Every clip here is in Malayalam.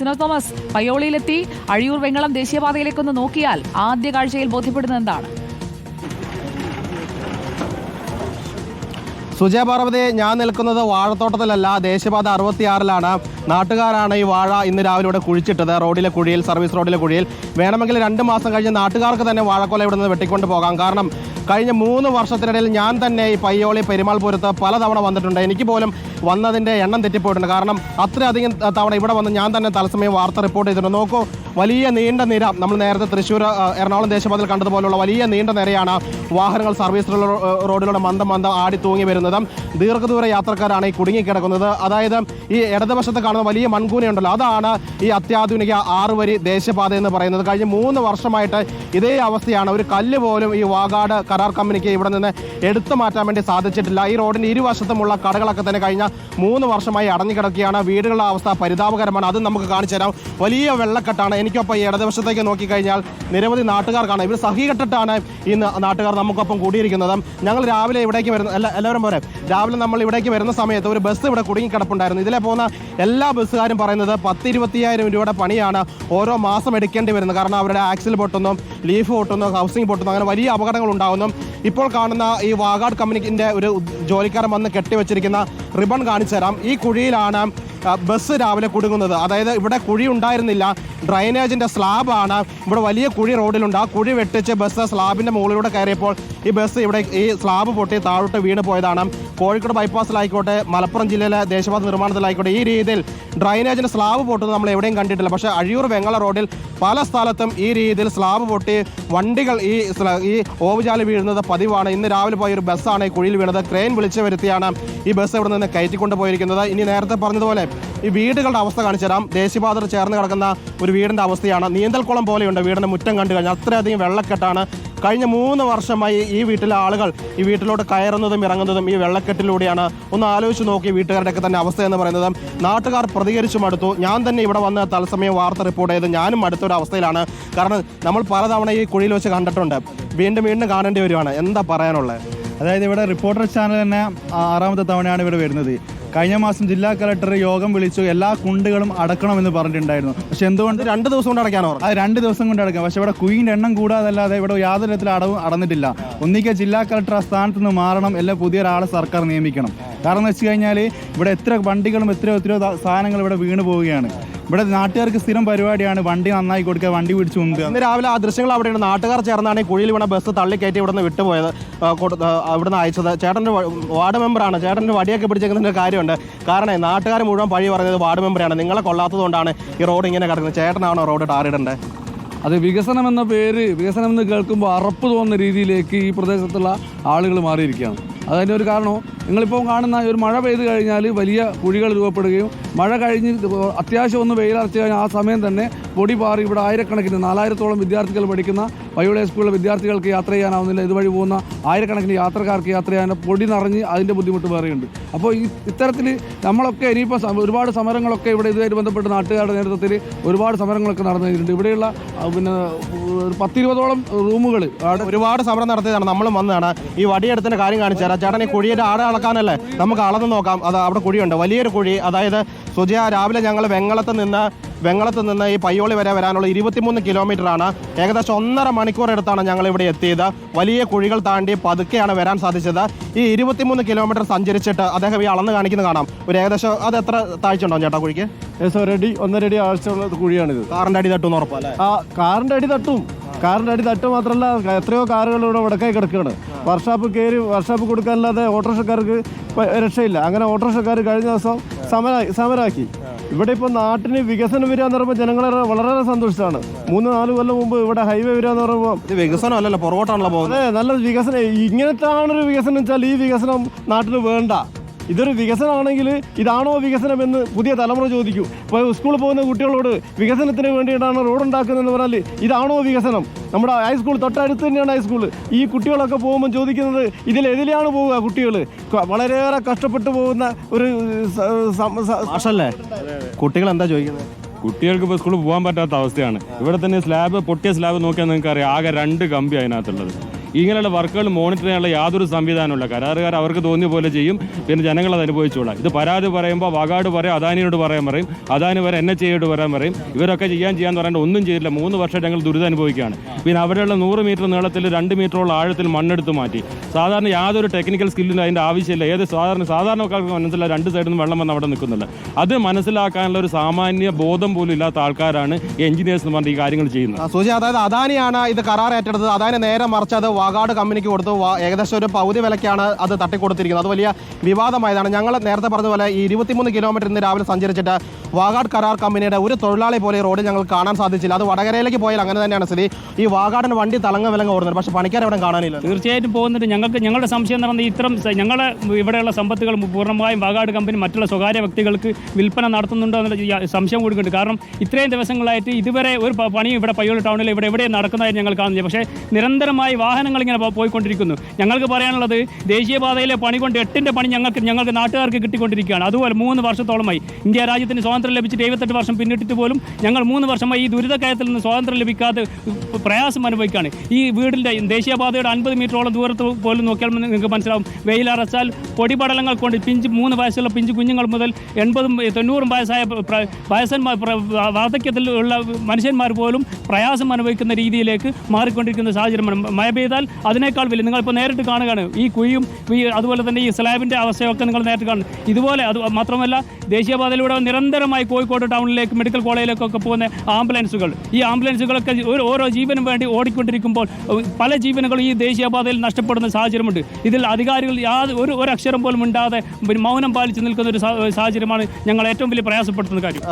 സിനോ തോമസ് പയ്യോളിയിലെത്തി. അഴിയൂർ വെങ്ങളം ദേശീയപാതയിലേക്കൊന്ന് നോക്കിയാൽ ആദ്യ കാഴ്ചയിൽ ബോധ്യപ്പെടുന്നത് എന്താണ്? സുജയ പാർവതി ഞാൻ നിൽക്കുന്നത് വാഴത്തോട്ടത്തിലല്ല ദേശീയപാത അറുപത്തിയാറിലാണ്. നാട്ടുകാരാണ് ഈ വാഴ ഇന്ന് രാവിലെ ഇവിടെ കുഴിച്ചിട്ടത്. റോഡിലെ കുഴിയിൽ സർവീസ് റോഡിലെ കുഴിയിൽ വേണമെങ്കിൽ രണ്ട് മാസം കഴിഞ്ഞ് നാട്ടുകാർക്ക് തന്നെ വാഴക്കൊല ഇവിടെ നിന്ന് വെട്ടിക്കൊണ്ട് പോകാം. കാരണം കഴിഞ്ഞ മൂന്ന് വർഷത്തിനിടയിൽ ഞാൻ തന്നെ ഈ പയ്യോളി പെരുമാൾപുരത്ത് പലതവണ വന്നിട്ടുണ്ട്. എനിക്ക് പോലും വന്നതിന്റെ എണ്ണം തെറ്റിപ്പോയിട്ടുണ്ട്. കാരണം അത്രയധികം തവണ ഇവിടെ വന്ന് ഞാൻ തന്നെ തത്സമയം വാർത്ത റിപ്പോർട്ട് ചെയ്തിട്ടുണ്ട്. നോക്കൂ വലിയ നീണ്ട നിര നമ്മൾ നേരത്തെ തൃശ്ശൂർ എറണാകുളം ദേശീയപാതയിൽ കണ്ടതുപോലുള്ള വലിയ നീണ്ട നിരയാണ് വാഹനങ്ങൾ സർവീസ് റോഡിലൂടെ മന്ദം മന്ദം ആടി തൂങ്ങി വരുന്നതും ദീർഘദൂര യാത്രക്കാരാണ് ഈ കുടുങ്ങിക്കിടക്കുന്നത്. അതായത് ഈ ഇടതുവശത്ത് കാണുന്ന വലിയ മൺകൂനയുണ്ടല്ലോ അതാണ് ഈ അത്യാധുനിക ആറുവരി ദേശപാത എന്ന് പറയുന്നത്. കഴിഞ്ഞ മൂന്ന് വർഷമായിട്ട് ഇതേ അവസ്ഥയാണ്. ഒരു കല്ല് പോലും ഈ വാഗാട് കരാർ കമ്പനിക്ക് ഇവിടെ നിന്ന് എടുത്തു മാറ്റാൻ വേണ്ടി സാധിച്ചിട്ടില്ല. ഈ റോഡിന്റെ ഇരുവശത്തുമുള്ള കടകളൊക്കെ തന്നെ കഴിഞ്ഞ മൂന്ന് വർഷമായി അടഞ്ഞുകിടക്കുകയാണ് വീടുകളുടെ അവസ്ഥ പരിതാപകരമാണ്. അതും നമുക്ക് കാണിച്ചു തരാം. വലിയ വെള്ളക്കെട്ടാണ്. എനിക്കൊപ്പം ഈ ഇടതുവശത്തേക്ക് നോക്കിക്കഴിഞ്ഞാൽ നിരവധി നാട്ടുകാർ കാണാം ഇവർ സഹികെട്ടിട്ടാണ് ഇന്ന് നാട്ടുകാർ നമുക്കൊപ്പം കൂടിയിരിക്കുന്നത്. ഞങ്ങൾ രാവിലെ ഇവിടേക്ക് വരുന്ന എല്ലാ എല്ലാവരും പോരെ? രാവിലെ നമ്മൾ ഇവിടേക്ക് വരുന്ന സമയത്ത് ഒരു ബസ് ഇവിടെ കുടുങ്ങിക്കിടപ്പുണ്ടായിരുന്നു. ഇതിലെ പോകുന്ന എല്ലാ ബസ്സുകാരും പറയുന്നത് പത്ത് ഇരുപത്തിയായിരം രൂപയുടെ പണിയാണ് ഓരോ മാസം എടുക്കേണ്ടി വരുന്നത്. കാരണം അവരുടെ ആക്സിൽ പൊട്ടുന്നു ലീഫ് പൊട്ടുന്നു ഹൗസിംഗ് പൊട്ടുന്നു അങ്ങനെ വലിയ അപകടങ്ങൾ ഉണ്ടാകുന്നു ഇപ്പോൾ കാണുന്ന ഈ വാഗാഡ് കമ്പനിക്കിന്റെ ഒരു ജോലിക്കാരൻ വന്ന് കെട്ടിവെച്ചിരിക്കുന്ന റിബൺ കാണിച്ചു തരാം. ഈ കുഴിയിലാണ് ബസ് രാവിലെ കുടുങ്ങുന്നത്. അതായത് ഇവിടെ കുഴി ഉണ്ടായിരുന്നില്ല. ഡ്രൈനേജിന്റെ സ്ലാബാണ്. ഇവിടെ വലിയ കുഴി റോഡിലുണ്ട്. ആ കുഴി വെട്ടിച്ച് ബസ് സ്ലാബിന്റെ മുകളിലൂടെ കയറിയപ്പോൾ ഈ ബസ് ഇവിടെ ഈ സ്ലാബ് പൊട്ടി താഴോട്ട് വീണ് പോയതാണ്. കോഴിക്കോട് ബൈപ്പാസിലായിക്കോട്ടെ മലപ്പുറം ജില്ലയിലെ ദേശപാത നിർമ്മാണത്തിലായിക്കോട്ടെ. ഈ രീതിയിൽ ഡ്രൈനേജിന് സ്ലാബ് പൊട്ടുന്നത് നമ്മൾ എവിടെയും കണ്ടിട്ടില്ല. പക്ഷേ അഴിയൂർ വെങ്ങള റോഡിൽ പല സ്ഥലത്തും ഈ രീതിയിൽ സ്ലാബ് പൊട്ടി വണ്ടികൾ ഈ ഈ ഓവുചാൽ വീഴുന്നത് പതിവാണ്. ഇന്ന് രാവിലെ പോയ ഒരു ബസ്സാണ് ഈ കുഴിയിൽ വീണത്. ക്രെയിൻ വിളിച്ചു വരുത്തിയാണ് ഈ ബസ് ഇവിടെ നിന്ന് കയറ്റിക്കൊണ്ട് പോയിരിക്കുന്നത്. ഇനി നേരത്തെ പറഞ്ഞതുപോലെ ഈ വീടുകളുടെ അവസ്ഥ കാണിച്ചു തരാം. ദേശീയപാതയിൽ ചേർന്ന് കിടക്കുന്ന ഒരു വീടിന്റെ അവസ്ഥയാണ്. നീന്തൽക്കുളം പോലെയുണ്ട്. വീടിന്റെ മുറ്റം കണ്ടു കഴിഞ്ഞാൽ അത്രയധികം വെള്ളക്കെട്ടാണ്. കഴിഞ്ഞ മൂന്ന് വർഷമായി ഈ വീട്ടിലെ ആളുകൾ ഈ വീട്ടിലോട്ട് കയറുന്നതും ഇറങ്ങുന്നതും ഈ വെള്ളക്കെട്ടിലൂടെയാണ്. ഒന്ന് ആലോചിച്ച് നോക്കി വീട്ടുകാരുടെയൊക്കെ തന്നെ അവസ്ഥ എന്ന് പറയുന്നത്. നാട്ടുകാർ പ്രതികരിച്ചും അടുത്തു. ഞാൻ തന്നെ ഇവിടെ വന്ന് തത്സമയം വാർത്ത റിപ്പോർട്ട് ചെയ്ത് ഞാനും അടുത്തൊരു അവസ്ഥയിലാണ്. കാരണം നമ്മൾ പലതവണ ഈ കുഴിയിൽ വെച്ച് കണ്ടിട്ടുണ്ട്. വീണ്ടും വീണ്ടും കാണേണ്ടി വരുവാണ്. എന്താ പറയാനുള്ളത്? അതായത് ഇവിടെ റിപ്പോർട്ടർ ചാനൽ തന്നെ ആറാമത്തെ തവണയാണ് ഇവിടെ വരുന്നത്. കഴിഞ്ഞ മാസം ജില്ലാ കളക്ടർ യോഗം വിളിച്ചു എല്ലാ കുണ്ടുകളും അടക്കണമെന്ന് പറഞ്ഞിട്ടുണ്ടായിരുന്നു. പക്ഷെ എന്തുകൊണ്ട്? രണ്ട് ദിവസം കൊണ്ട് അടയ്ക്കാനോ? അത് രണ്ട് ദിവസം കൊണ്ട് അടക്കാം പക്ഷെ ഇവിടെ കുയിന്റെ എണ്ണം കൂടാതല്ലാതെ ഇവിടെ യാതൊരു തരത്തിലും അടവ് അടന്നിട്ടില്ല. ഒന്നിക്കൽ ജില്ലാ കളക്ടർ ആ സ്ഥാനത്ത് നിന്ന് മാറണം അല്ല പുതിയൊരാളെ സർക്കാർ നിയമിക്കണം. കാരണം എന്ന് വെച്ച് കഴിഞ്ഞാൽ ഇവിടെ എത്ര വണ്ടികളും എത്രയോ എത്രയോ സാധനങ്ങൾ ഇവിടെ വീണ് പോവുകയാണ്. ഇവിടെ നാട്ടുകാർക്ക് സ്ഥിരം പരിപാടിയാണ്. വണ്ടി നന്നായി കൊടുക്കുക വണ്ടി പിടിച്ചു മുമ്പ്. ഇന്ന് രാവിലെ ആ ദൃശ്യങ്ങൾ അവിടെയാണ്. നാട്ടുകാർ ചേർന്നാണ് ഈ കുഴിയിൽ വീണ ബസ് തള്ളിക്കയറ്റി ഇവിടുന്ന് വിട്ടുപോയത്. ആ, അവിടുന്ന് അയച്ചത്. ചേട്ടന്റെ വാർഡ് മെമ്പറാണ്. ചേട്ടന്റെ വടിയൊക്കെ പിടിച്ചേക്കുന്നതിന്റെ കാര്യമുണ്ട്. കാരണം നാട്ടുകാർ മുഴുവൻ പഴി പറഞ്ഞത് വാർഡ് മെമ്പറാണ്. നിങ്ങളെ കൊള്ളാത്തതുകൊണ്ടാണ് ഈ റോഡ് ഇങ്ങനെ കിടക്കുന്നത്. ചേട്ടനാണോ റോഡ് ടാറിടേണ്ടത് അത് വികസനം എന്ന പേര് വികസനം എന്ന് കേൾക്കുമ്പോൾ അറപ്പ് തോന്നുന്ന രീതിയിലേക്ക് ഈ പ്രദേശത്തുള്ള ആളുകൾ മാറിയിരിക്കുകയാണ്. അതിന്റെ ഒരു കാരണവും നിങ്ങളിപ്പോൾ കാണുന്ന ഒരു മഴ പെയ്ത് കഴിഞ്ഞാൽ വലിയ കുഴികൾ രൂപപ്പെടുകയും മഴ കഴിഞ്ഞ് അത്യാവശ്യം ഒന്ന് വെയിലറച്ച് കഴിഞ്ഞാൽ ആ സമയം തന്നെ പൊടി പാറി ഇവിടെ ആയിരക്കണക്കിന് നാലായിരത്തോളം വിദ്യാർത്ഥികൾ പഠിക്കുന്ന വയോള സ്കൂളിലെ വിദ്യാർത്ഥികൾക്ക് യാത്ര ചെയ്യാനാവുന്നില്ല. ഇതുവഴി പോകുന്ന ആയിരക്കണക്കിന് യാത്രക്കാർക്ക് യാത്ര ചെയ്യാൻ പൊടി നിറഞ്ഞ് അതിന്റെ ബുദ്ധിമുട്ട് വേറെയുണ്ട്. അപ്പോൾ ഈ ഇത്തരത്തിൽ നമ്മളൊക്കെ ഇനിയിപ്പോൾ ഒരുപാട് സമരങ്ങളൊക്കെ ഇവിടെ ഇതുമായിട്ട് ബന്ധപ്പെട്ട് നാട്ടുകാരുടെ നേതൃത്വത്തിൽ ഒരുപാട് സമരങ്ങളൊക്കെ നടന്നു കഴിഞ്ഞിട്ടുണ്ട് ഇവിടെയുള്ള പിന്നെ പത്തിരുപതോളം റൂമുകൾ ഒരുപാട് സമരം നടത്തിയതാണ്. നമ്മളും വന്നതാണ്. ഈ വടിയെടുത്തിന്റെ കാര്യം കാണിച്ചു തരാം. ചേട്ടൻ ഈ കുഴിയുടെ ആടെ അളക്കാനല്ലേ? നമുക്ക് അളന്ന് നോക്കാം. അത് അവിടെ കുഴിയുണ്ട്. വലിയൊരു കുഴി. അതായത് സുജയ രാവിലെ ഞങ്ങൾ വെങ്ങളത്ത് നിന്ന് വെങ്ങളത്ത് നിന്ന് ഈ പയ്യോളി വരെ വരാനുള്ള ഇരുപത്തിമൂന്ന് കിലോമീറ്റർ ആണ് ഏകദേശം ഒന്നര മണിക്കൂർ എടുത്താണ് ഞങ്ങൾ ഇവിടെ എത്തിയത്. വലിയ കുഴികൾ താണ്ടി പതുക്കെയാണ് വരാൻ സാധിച്ചത്. ഈ ഇരുപത്തിമൂന്ന് കിലോമീറ്റർ സഞ്ചരിച്ചിട്ട് അദ്ദേഹം ഈ അളന്ന് കാണിക്കുന്നത് കാണാം. ഒരു ഏകദേശം അത് എത്ര താഴ്ച ഉണ്ടാവും ചേട്ടാ കുഴിക്ക്? ഏകദേശം ഒരടി ഒന്നരടി ആഴ്ചയുള്ള കുഴിയാണിത്. കാറിന്റെ അടി തട്ടും ഉറപ്പല്ലേ ആ കാറിന്റെ അടി തട്ടും. കാറിന്റെ അടി തട്ട് മാത്രമല്ല എത്രയോ കാറുകൾ ഇവിടെ വടക്കായി കിടക്കുകയാണ്. വർഷാപ്പ് കയറി വർഷാപ്പ് കൊടുക്കാനല്ലാതെ ഓട്ടോറിക്ഷക്കാർക്ക് രക്ഷയില്ല. അങ്ങനെ ഓട്ടോറിക്ഷക്കാർ കഴിഞ്ഞ ദിവസം സമരാക്കി സമരാക്കി. ഇവിടെ ഇപ്പോൾ നാട്ടിന് വികസനം വരിക എന്ന് പറയുമ്പോൾ ജനങ്ങളെ വളരെ സന്തോഷിച്ചാണ് മൂന്ന് നാല് കൊല്ലം മുമ്പ് ഇവിടെ ഹൈവേ വരിക എന്ന് പറയുമ്പോൾ ഇത് വികസനം അല്ലല്ലോ പുറകോട്ടാണല്ലോ പോകുന്നത്. അതെ നല്ല വികസനം. ഇങ്ങനത്തെ ആണൊരു വികസനം വെച്ചാൽ ഈ വികസനം നാട്ടിന് വേണ്ട. ഇതൊരു വികസനമാണെങ്കിൽ ഇതാണോ വികസനം എന്ന് പുതിയ തലമുറ ചോദിക്കും. ഇപ്പോൾ സ്കൂളിൽ പോകുന്ന കുട്ടികളോട് വികസനത്തിന് വേണ്ടിയിട്ടാണ് റോഡ് ഉണ്ടാക്കുന്നതെന്ന് പറഞ്ഞാൽ ഇതാണോ വികസനം? നമ്മുടെ ഹൈസ്കൂൾ തൊട്ടടുത്ത് തന്നെയാണ് ഹൈസ്കൂൾ. ഈ കുട്ടികളൊക്കെ പോകുമ്പോൾ ചോദിക്കുന്നത് ഇതിൽ എതിലെയാണ് പോവുക കുട്ടികൾ വളരെയേറെ കഷ്ടപ്പെട്ടു പോകുന്ന ഒരു മാഷല്ലേ? കുട്ടികൾ എന്താ ചോദിക്കുന്നത്? കുട്ടികൾക്ക് ഇപ്പോൾ സ്കൂളിൽ പോകാൻ പറ്റാത്ത അവസ്ഥയാണ്. ഇവിടെ തന്നെ സ്ലാബ് പൊട്ടിയ സ്ലാബ് നോക്കിയാൽ നിങ്ങൾക്ക് അറിയാം ആകെ രണ്ട് കമ്പി അതിനകത്തുള്ളത്. ഇങ്ങനെയുള്ള വർക്കുകൾ മോണിറ്റർ ചെയ്യാനുള്ള യാതൊരു സംവിധാനമില്ല കരാറുകാർ അവർക്ക് തോന്നിയ പോലെ ചെയ്യും പിന്നെ ജനങ്ങൾ അത് അനുഭവിച്ചോളാം. ഇത് പരാതി പറയുമ്പോൾ വകാട് പറയും അദാനിയോട് പറയാൻ പറയും അദാനി വരെ എൻ എച്ച് ഐയോട് പറയാൻ പറയും. ഇവരൊക്കെ ചെയ്യാൻ ചെയ്യാൻ പറയേണ്ട ഒന്നും ചെയ്തില്ല മൂന്ന് വർഷം ഞങ്ങൾ ദുരിതം അനുഭവിക്കുകയാണ്. പിന്നെ അവിടെയുള്ള നൂറ് മീറ്റർ നീളത്തിൽ രണ്ട് മീറ്ററോളം ആഴത്തിൽ മണ്ണെടുത്ത് മാറ്റി. സാധാരണ യാതൊരു ടെക്നിക്കൽ സ്കില്ലിനും അതിന്റെ ആവശ്യമില്ല. ഏത് സാധാരണ സാധാരണക്കാർക്ക് മനസ്സിലായി രണ്ട് സൈഡിൽ നിന്ന് വെള്ളം വന്ന് അവിടെ നിൽക്കുന്നില്ല. അത് മനസ്സിലാക്കാനുള്ള ഒരു സാമാന്യ ബോധം പോലും ഇല്ലാത്ത ആൾക്കാരാണ് എഞ്ചിനീയേഴ്സ് എന്ന് പറഞ്ഞിട്ട് ഈ കാര്യങ്ങൾ ചെയ്യുന്നത്. സൂചി അതായത് അദാനിയാണ് ഇത് കരാർ ഏറ്റെടുത്തത്. അദാനി നേരെ മറിച്ച് അത് വാഗാട് കമ്പനിക്ക് കൊടുത്തു. ഏകദേശം ഒരു പകുതി വിലക്കാണ് അത് തട്ടിക്കൊടുത്തിരിക്കുന്നത്. അത് വലിയ വിവാദമായതാണ്. ഞങ്ങൾ നേരത്തെ പറഞ്ഞതുപോലെ പോലെ ഈ ഇരുപത്തിമൂന്ന് കിലോമീറ്റർ ഇന്ന് രാവിലെ സഞ്ചരിച്ചിട്ട് വാഗാട് കരാർ കമ്പനിയുടെ ഒരു തൊഴിലാളി പോലെ റോഡ് ഞങ്ങൾ കാണാൻ സാധിച്ചില്ല. അത് വടകരയിലേക്ക് പോയാൽ അങ്ങനെ തന്നെയാണ് സ്ഥിതി. ഈ വാഗാടിന് വണ്ടി തളങ്ങ വിലങ്ങ് ഓടുന്നത് പക്ഷേ പണിക്കാർ എവിടെ കാണാനില്ല തീർച്ചയായിട്ടും പോകുന്നുണ്ട്. ഞങ്ങൾക്ക് ഞങ്ങളുടെ സംശയം എന്ന് പറഞ്ഞാൽ ഇത്തരം ഞങ്ങൾ ഇവിടെയുള്ള സമ്പത്തുകൾ പൂർണമായും വാഗാട് കമ്പനി മറ്റുള്ള സ്വകാര്യ വ്യക്തികൾക്ക് വിൽപ്പന നടത്തുന്നുണ്ടോ എന്നുള്ള സംശയം കൂടിയുണ്ട് കാരണം ഇത്രയും ദിവസങ്ങളായിട്ട് ഇതുവരെ ഒരു പണിയും ഇവിടെ പയ്യോളി ടൗണിൽ ഇവിടെ എവിടെയും നടക്കുന്നതായി ഞങ്ങൾ കാണുന്നില്ല. പക്ഷേ നിരന്തരമായി വാഹനങ്ങൾ ഇങ്ങനെ പോയിക്കൊണ്ടിരിക്കുന്നു. ഞങ്ങൾക്ക് പറയാനുള്ളത് ദേശീയപാതയിലെ പണി കൊണ്ട് എട്ടിന്റെ പണി ഞങ്ങൾക്ക് ഞങ്ങൾക്ക് നാട്ടുകാർക്ക് കിട്ടിക്കൊണ്ടിരിക്കുകയാണ്. അതുപോലെ മൂന്ന് വർഷത്തോളമായി ഇന്ത്യ രാജ്യത്തിന് സ്വാതന്ത്ര്യം ലഭിച്ചിട്ട് എഴുപത്തെട്ട് വർഷം പിന്നിട്ടിട്ട് പോലും ഞങ്ങൾ മൂന്ന് വർഷമായി ഈ ദുരിതക്കയത്തിൽ നിന്ന് സ്വാതന്ത്ര്യം ലഭിക്കാതെ പ്രയാസം അനുഭവിക്കുകയാണ്. ഈ വീടിന്റെ ദേശീയപാതയുടെ അൻപത് മീറ്ററോളം ദൂരത്ത് പോലും നോക്കിയാൽ നിങ്ങൾക്ക് മനസ്സിലാവും. വെയിലറച്ചാൽ പൊടിപടലങ്ങൾ കൊണ്ട് പിഞ്ച് മൂന്ന് വയസ്സുള്ള പിഞ്ച് കുഞ്ഞുങ്ങൾ മുതൽ എൺപതും തൊണ്ണൂറും വയസ്സായ വയസ്സന്മാർ വാർദ്ധക്യത്തിൽ ഉള്ള മനുഷ്യന്മാർ പോലും പ്രയാസം അനുഭവിക്കുന്ന രീതിയിലേക്ക് മാറിക്കൊണ്ടിരിക്കുന്ന സാഹചര്യമാണ്. മഴ പെയ്താൽ അതിനേക്കാൾ വലിയ. നിങ്ങളിപ്പോൾ നേരിട്ട് കാണുകയാണ്. ഈ കുഴിയും ഈ അതുപോലെ തന്നെ ഈ സ്ലാബിന്റെ അവസ്ഥയൊക്കെ നിങ്ങൾ നേരിട്ട് കാണും. ഇതുപോലെ അത് മാത്രമല്ല ദേശീയപാതയിലൂടെ നിരന്തരമായി കോഴിക്കോട് ടൗണിലേക്ക് മെഡിക്കൽ കോളേജിലേക്കൊക്കെ പോകുന്ന ആംബുലൻസുകൾ. ഈ ആംബുലൻസുകളൊക്കെ ഒരു ഓരോ ജീവനും വേണ്ടി ഓടിക്കൊണ്ടിരിക്കുമ്പോൾ പല ജീവനുകളും ഈ ദേശീയപാതയിൽ നഷ്ടപ്പെടുന്ന സാഹചര്യമുണ്ട്. ഇതിൽ അധികാരികൾ യാതൊരു ഒരു ഒരു അക്ഷരം പോലും ഉണ്ടാതെ മൗനം പാലിച്ച് നിൽക്കുന്ന ഒരു സാഹചര്യമാണ് ഞങ്ങൾ ഏറ്റവും വലിയ പ്രയാസപ്പെടുത്തുന്ന കാര്യം.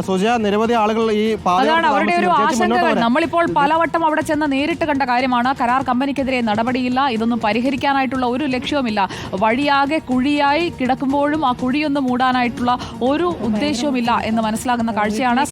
നിരവധി ആളുകൾ ഈ അതാണ് അവരുടെ ഒരു ആശങ്കകൾ നമ്മളിപ്പോൾ പലവട്ടം അവിടെ ചെന്ന് നേരിട്ട് കണ്ട കാര്യമാണ്. കരാർ കമ്പനിക്കെതിരെ നടപടിയില്ല. ഇതൊന്നും പരിഹരിക്കാനായിട്ടുള്ള ഒരു ലക്ഷ്യവുമില്ല. വഴിയാകെ കുഴിയായി കിടക്കുമ്പോഴും ആ കുഴിയൊന്നും മൂടാനായിട്ടുള്ള ഒരു ഉദ്ദേശവുമില്ല എന്ന് മനസ്സിലാകുന്ന കാഴ്ചയാണ്